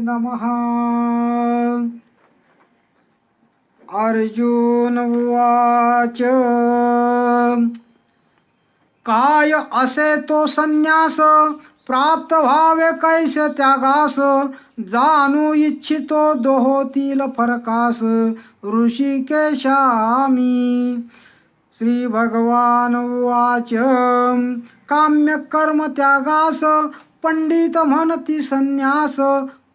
नमः। अर्जुन उवाच। काय असे तो संन्यास प्राप्त व्हावे कैसे त्यागास? जाणू इच्छितो दोहोतील फरकास। ऋषिकेशामी। श्री भगवान उवाच। काम्य कर्म त्यागास पंडित म्हणती संन्यास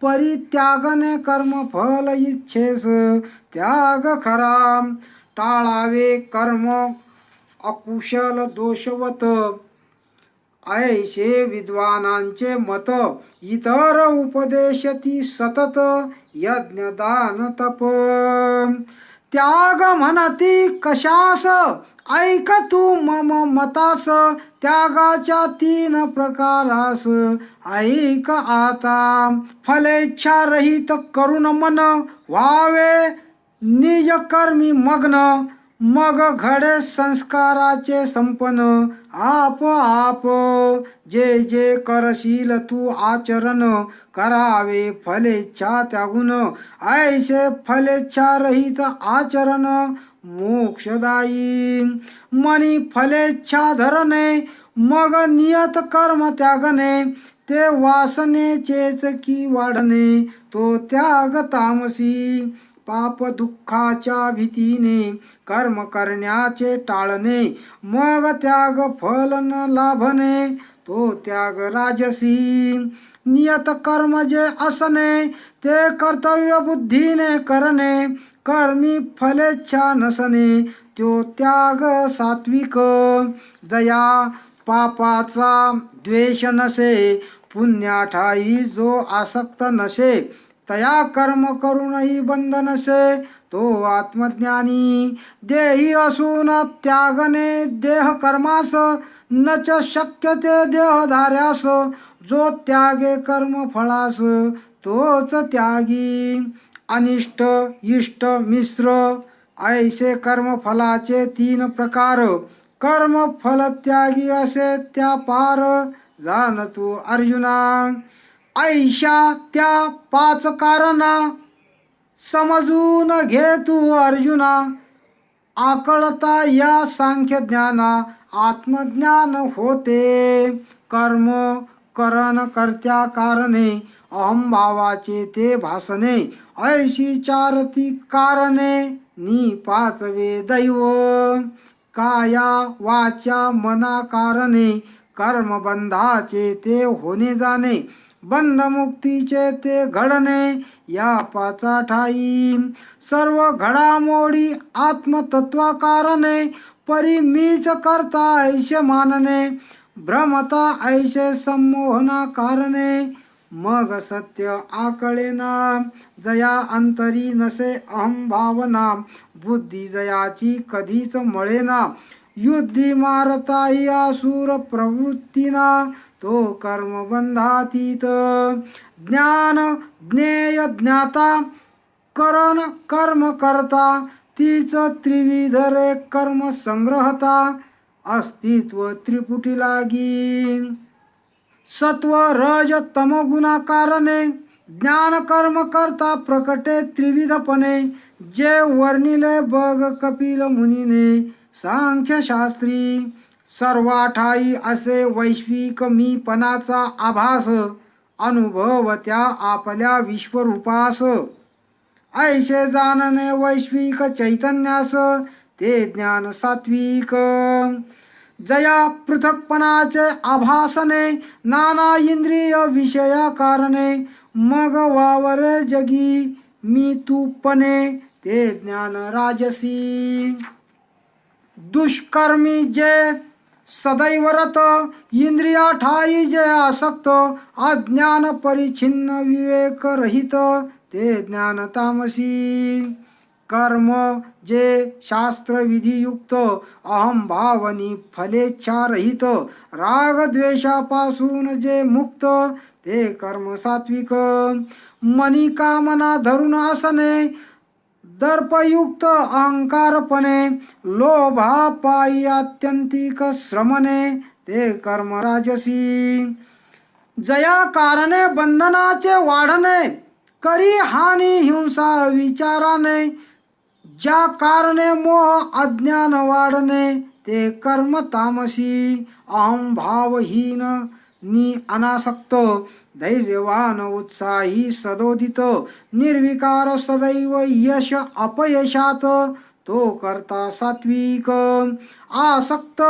परित्यागने कर्म फल इच्छेस. त्याग खरा. टाळावे कर्म अकुशल दोषवत. ऐशे विद्वानांचे मत. इतर उपदेशती सतत यज्ञदान तप. त्याग म्हणती कशास? ऐक तू मम मतास त्यागाच्या तीन प्रकारास. ऐक आता फलेच्छा रहित करुण मन व्हावे निज कर्मी मग्न. मग घडे संस्काराचे संपन आप आप जे जे करशील तू आचरण करावे. फलेच्छा त्यागुण ऐसे फलेच्छा रहित आचरण मोक्षदायी. मनी फलेच्छा धरणे मग नियत कर्म त्यागणे ते वासनेचेच की वाढणे तो त्याग तामसी. पाप दुःखाच्या भीतीने कर्म करण्याचे टाळणे मग त्याग फल न लाभणे तो त्याग राजसी. नियत कर्म जे असणे ते कर्तव्य बुद्धीने करणे कर्मी फलेच्छा नसणे तो त्याग सात्विक. जया पापाचा द्वेष नसे पुण्याठाई जो आसक्त नसे तया कर्म करूनही बंधनसे तो आत्मज्ञानी. देही असून त्यागने देह कर्मास न शक्य ते देहधार्यास. जो त्यागे कर्म फळास तोच त्यागी. अनिष्ट इष्ट मिश्र ऐसे कर्मफलाचे तीन प्रकार. कर्म फल त्यागी असे त्या पार जाण तू अर्जुना. ऐशा त्या पाच कारणा समजून घे तू अर्जुना. आकळता या सांख्य ज्ञाना आत्मज्ञान होते. कर्म करण करत्या कारणे अहंभावाचे ते भासणे. ऐशी चारती कारणे नि पाचवे दैव. काया वाचा मना कारणे कर्मबंधाचे ते होणे जाणे. बंधमुक्तीचे ते घडणे या पाचा ठाई. सर्व घडामोडी आत्मतत्वाकारणे परी मीच करता ऐसे मानणे भ्रमता ऐसे संमोहना कारणे मग सत्य आकळेना जया अंतरी नसे अहम भावना बुद्धी जयाची कधीच मळेना. युद्धी मारताही आसूर प्रवृत्तीना तो कर्मबंधातीत ज्ञान ज्ञेय ज्ञाता करण कर्म करता तीच त्रिविध रे कर्म संग्रहता अस्तित्व त्रिपुटी लागी. सत्व रज तमगुणा कारणे ज्ञान कर्म करता प्रकटे त्रिविधपणे जे वर्णिले बग कपिल मुनीने सांख्यशास्त्री सर्वाठाई असे वैश्विक मीपणाचा आभास अनुभव त्या आपल्या विश्वरूपास. ऐसे जाणणे वैश्विक चैतन्यास ते ज्ञान सात्विक. जया पृथकपणाचे आभासने नाना इंद्रिय विषया कारणे मग वावरे जगी मी तूपणे ते ज्ञान राजसी. दुष्कर्मी जे सदैवरत इंद्रिया ठाई जे आसक्त अज्ञान परिच्छिन्न विवेक रहित ते ज्ञान तामसी। कर्म जे शास्त्र विधियुक्त अहम भावनी फलेच्छा रहित राग द्वेषापासून जे मुक्त ते कर्म सात्विक। मनी कामना धरून आसने दर्पयुक्त अहंकारपणे लोभा पायी आत्यंतिक श्रमने ते कर्म राजसी. जया कारणे बंधनाचे वाढणे करी हानी हिंसा विचाराने ज्या कारणे मोह अज्ञान वाढणे ते कर्म तामसी अहम भावहीन नि अनासक्त धैर्यवान उत्साही सदोदित निर्विकार सदैव यश अपयशात तो करता सात्विक आसक्त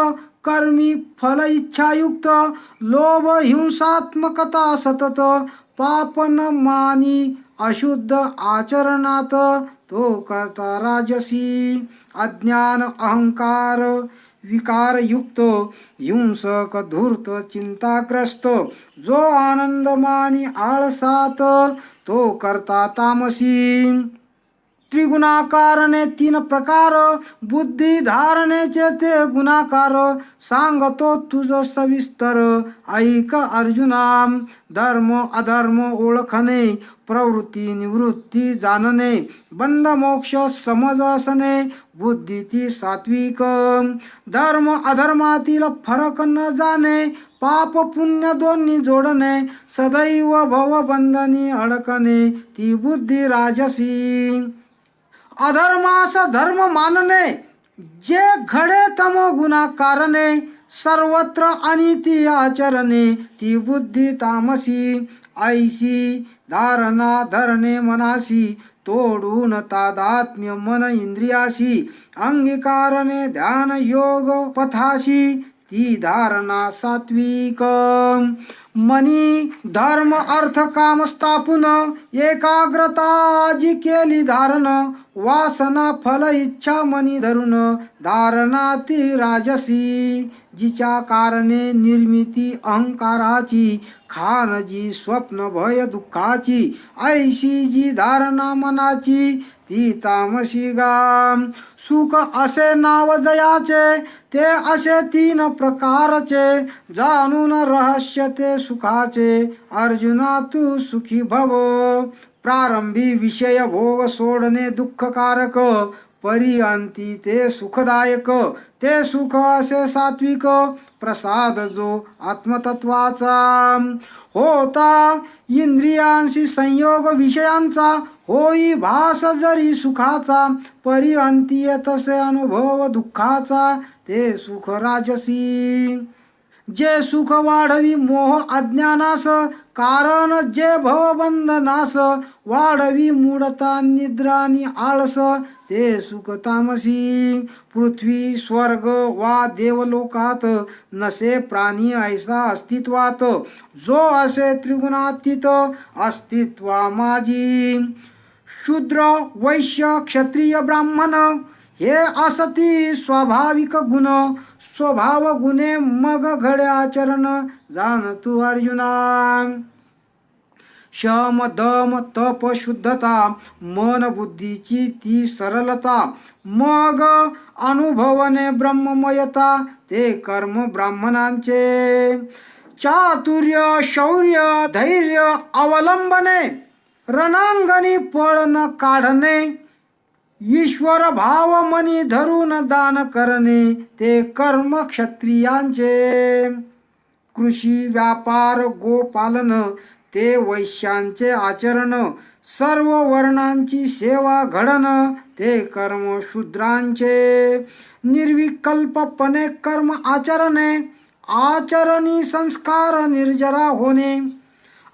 कर्मी फल इच्छायुक्त लोभ हिंसात्मकता सतत पापन मानी अशुद्ध आचरणात तो करता राजसी अज्ञान अहंकार विकारयुक्त हिंसक धूर्त चिंताग्रस्त. जो आनंदमानी आळसात तो करता तामसी. त्रिगुणाकारणे तीन प्रकार. बुद्धी धारणेचे ते गुणाकार. सांगतो तुझ सविस्तर. ऐक अर्जुना धर्म अधर्म ओळखणे. प्रवृत्ती निवृत्ती जाणणे. बंध मोक्ष समज असणे. बुद्धी ती सात्विक. धर्म अधर्मातील फरक न जाणे. पाप पुण्य दोन्ही जोडणे. सदैव भवबंधनी अडकणे. ती बुद्धी राजसी. अधर्मास धर्म मानणे जे घडे तम गुन्हा कारणे सर्वत्र अनिती आचरणे ती बुद्धी तामसी ऐसी धारणा धरणे मनासी तोडून तादात्म्य मन इंद्रियाशी अंगीकारणे ध्यान योग पथाशी ती धारणा सात्विक. मनी धर्म अर्थ काम स्थापून एकाग्रता जी केली धारण वासना फल इच्छा मनी धरून धारणा ती राजसी. जिच्या कारणे निर्मिती अहंकाराची खान जी स्वप्न भय दुःखाची ऐशी जी धारणा मनाची ती तामसी गाम. सुख असे नाव जयाचे ते असे तीन प्रकारचे जाणून रहस्य ते सुखाचे. अर्जुना तू सुखी भव. प्रारंभी विषय भोग सोडणे दुःखकारक. परिअंती ते सुखदायक ते सुख असे सात्विक प्रसाद जो आत्मतत्वाचा. होता इंद्रियांशी संयोग विषयांचा होई भास जरी सुखाचा परिअंती तसे अनुभव दुःखाचा ते सुख राजसी जे सुख वाढवी मोह अज्ञानास कारण जे भवबंधनास वाढवी मूढता निद्रानी आळस ते सुख तामसी. पृथ्वी स्वर्ग वा देवलोकात नसे प्राणी ऐसा अस्तित्वात. जो असे त्रिगुणातीत अस्तित्वा माझी शूद्र वैश्य क्षत्रिय ब्राह्मण हे असती स्वाभाविक गुण स्वभाव गुणे मग घडे आचरण जाण तू अर्जुना. शम दम तप शुद्धता मन बुद्धीची ती सरलता मग अनुभवने ब्रह्ममयता ते कर्म ब्राह्मणांचे. चातुर्य शौर्य धैर्य अवलंबने रणांगणी पळ न काढणे ईश्वर भाव मनी धरून दान करणे ते कर्म क्षत्रियांचे. कृषी व्यापार गोपालन ते वैश्यांचे आचरण. सर्व वर्णांची सेवा घडण ते कर्म शूद्रांचे. निर्विकल्पपणे कर्म आचरणे आचरणी संस्कार निर्जरा होणे.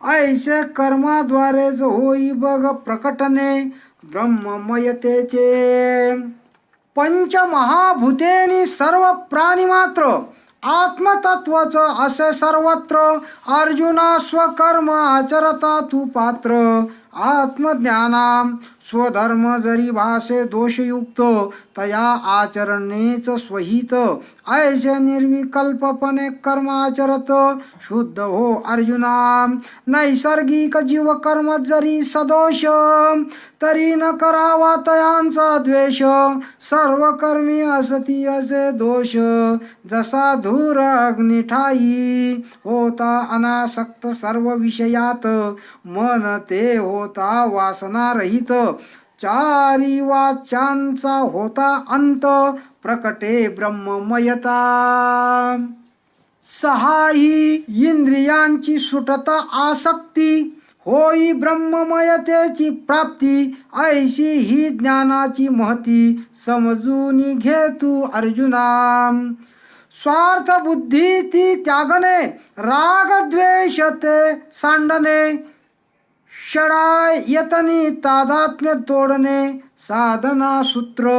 ऐसे कर्माद्वारे जो होई बघ प्रकटणे ब्रह्ममयतेचे पंचमहाभूतेनी सर्व प्राणी मात्र आत्मतत्वच असे सर्वत्र अर्जुना स्वकर्म आचरता तू पात्र. आत्मज्ञाना स्वधर्म जरी भासे दोषयुक्त तया आचरणेच स्वहित. ऐसे निर्विकल्पपणे कर्म आचरत शुद्ध हो अर्जुना नैसर्गिक जीव कर्म जरी सदोष तरी न करावा तयांचा द्वेष. सर्व कर्मी असती असे दोष जसा धूर अग्निठाई होता अनासक्त सर्व विषयात. मन ते हो होता वासना रहित. चारी वाचांचा होता अंत प्रकटे ब्रह्ममयता. सहाही इंद्रियांची सुटता आसक्ती होई ब्रह्ममयतेची प्राप्ती ऐशी ही ज्ञानाची महती समजून घे तू अर्जुना. स्वार्थ बुद्धी ती त्यागने राग द्वेष ते सांडणे षडाय यतनी तादात्म्य तोडणे साधना सूत्र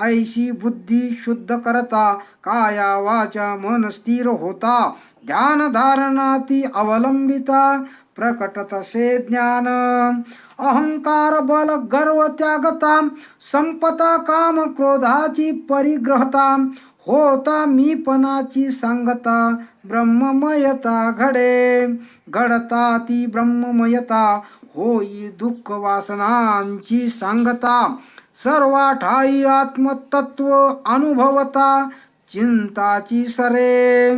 ऐशी बुद्धी शुद्ध करता काया वाचा मन स्थिर होता ध्यान धारणाती अवलंबिता प्रकट तसे ज्ञान. अहंकार बल गर्व त्यागता संपता काम क्रोधाची परिग्रहता होता मीपणाची सांगता ब्रह्ममयता घडे घडता ती ब्रह्ममयता होई दुःख वासनांची सांगता. सर्वा ठाई आत्मतत्व अनुभवता. चिंताची सरे.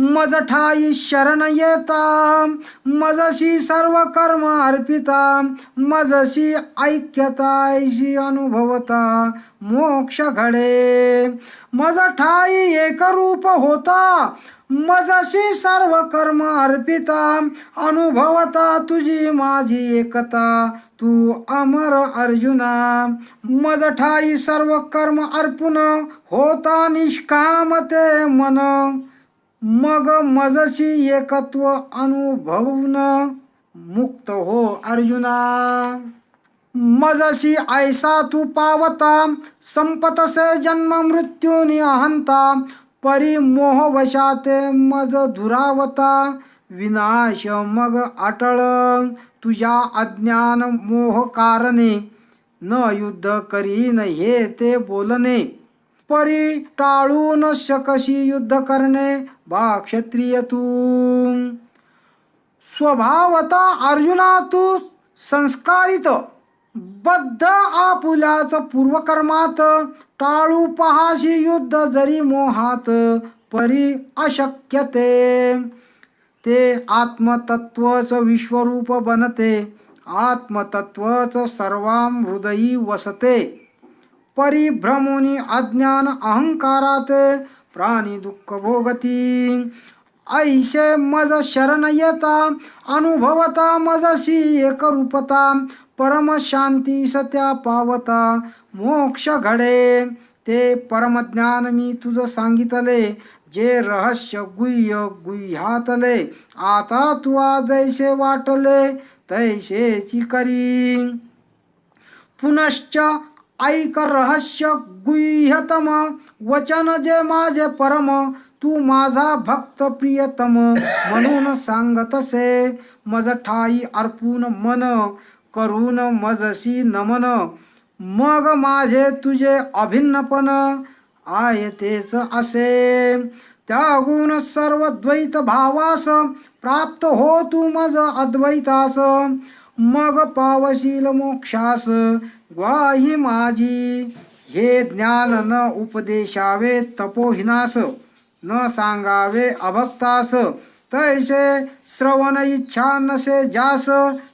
मज ठाई शरण येता. मजशी सर्व कर्म अर्पिता. मजशी ऐक्यता अनुभवता. मोक्ष घडे. मज ठाई एकरूप होता. मजशी सर्व कर्म अर्पिता. अनुभवता तुझी माझी एकता. तू अमर अर्जुना. मज ठाई सर्व कर्म अर्पुन होता निष्कामते मन. मग मजशी एकत्व अनुभवून मुक्त हो अर्जुना. मजशी ऐसा तू पावता संपतसे जन्म मृत्यूनी अहंता परी मोहवशाते मज धुरावता. विनाश मग अटळ तुझ्या अज्ञान मोह कारणे न युद्ध करीन हे ते बोलणे. परी टाळून शकशी युद्ध करणे वा क्षत्रिय तू स्वभावता अर्जुना तू संस्कारित। बद्ध आपुलाच पूर्वकर्मात। टाळू पहाशी युद्ध जरी मोहात परी अशक्यते। ते आत्मतत्वच विश्वरूप बनते। आत्मतत्वच सर्वां हृदयी वसते। परिभ्रमुनी अज्ञान अहंकारात। प्राणी दुःख भोगती. ऐसे मज शरण येता अनुभवता मजशी एकरूपता. परम शांती सत्या पावता मोक्ष घडे. ते परमज्ञान मी तुझं सांगितले जे रहस्य गुह्य गुह्यातले. आता तुआ जैसे वाटले तैसेची करी. पुनश्च ऐक रहस्य गुह्यतम वचन जे माझे परम तू माझा भक्त प्रियतम म्हणून सांगतसे मज ठाई अर्पून मन करून मजशी नमन मग माझे तुझे अभिन्नपण आयतेच असे असे. त्यागून सर्व द्वैत भावास प्राप्त हो तू मज अद्वैतास मग पावशील मोक्षास. ग्वाही माझी. हे ज्ञान न उपदेशावे तपोहिनास. न सांगावे अभक्तास. तैसे श्रवण इच्छा नसे जास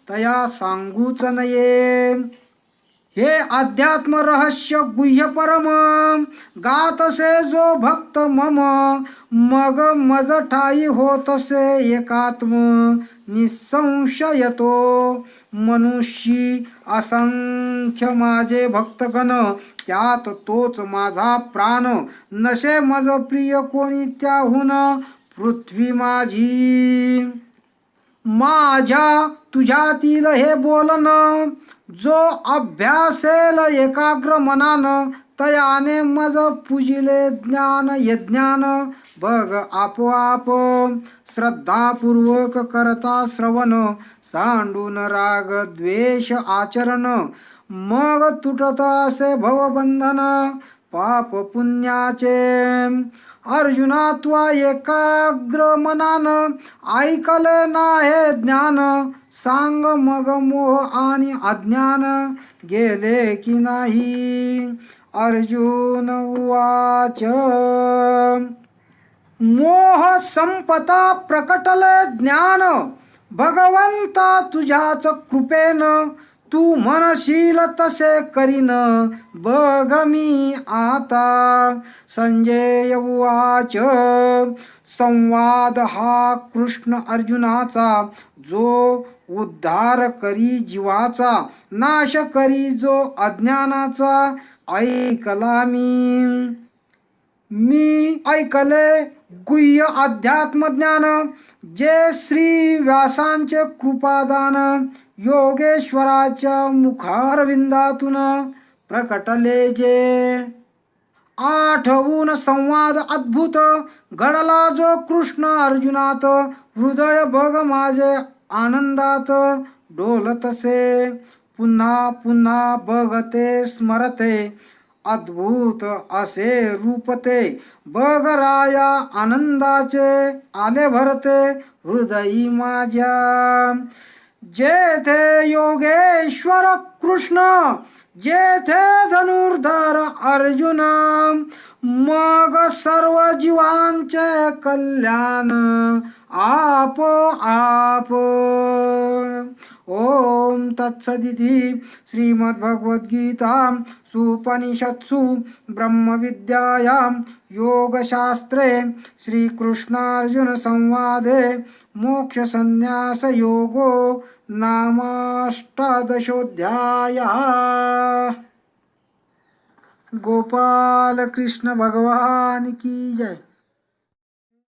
तया सांगूच नये. हे अध्यात्म रहस्य गुह्य परम. गातसे जो भक्त मम. मग मज ठाई होतसे एकात्म. निसंशयतो। मनुष्यी असंख्य माझे भक्तगण त्यात तोच माझा प्राण. नसे मज प्रिय कोणी त्याहून? पृथ्वी माझी. माझ्या तुझ्यातील हे बोलन जो अभ्यासेल एकाग्र मनानं तयाने मज पूजिले ज्ञान यज्ञान बघ आपोआप. श्रद्धापूर्वक करता श्रवण सांडून राग द्वेष आचरण. मग तुटत असे भवबंधन पाप पुण्याचे. अर्जुना त्वा एकाग्र मनान ऐकले नाहे ज्ञान. सांग मग मोह आणि अज्ञान गेले की नाही? अर्जुन उवाच मोह संपता प्रकटले ज्ञान भगवंता तुझ्याच कृपेन तू मनशील तसे करीन बघ मी आता. संजय उवाच संवाद हा कृष्ण अर्जुनाचा जो उद्धार करी जीवाचा नाश करी जो अज्ञानाचा ऐकला मी. मी ऐकले गुह्य अध्यात्मज्ञान जे श्री व्यासांचे कृपादान योगेश्वराच्या मुखारविंदातून प्रकटले जे. आठवून संवाद अद्भुत घडला जो कृष्ण अर्जुनात हृदय भग माझे आनंदात डोलतसे. पुन्हा पुन्हा बघते स्मरते. अद्भुत असे रूपते. बघ राया आनंदाचे आले भरते हृदयी माझ्या. जेथे योगेश्वर कृष्ण जेथे धनुर्धर अर्जुन मग सर्व जीवांचे कल्याण आप आप ओम तत्सदिति श्रीमद्भगवद्गीता सुपनिषत्सु ब्रह्मविद्यायां योगशास्त्रे श्रीकृष्णार्जुनसंवादे मोक्षसन्न्यासयोगो नामाष्टादशोऽध्यायः। गोपालकृष्णभगवान् की जय।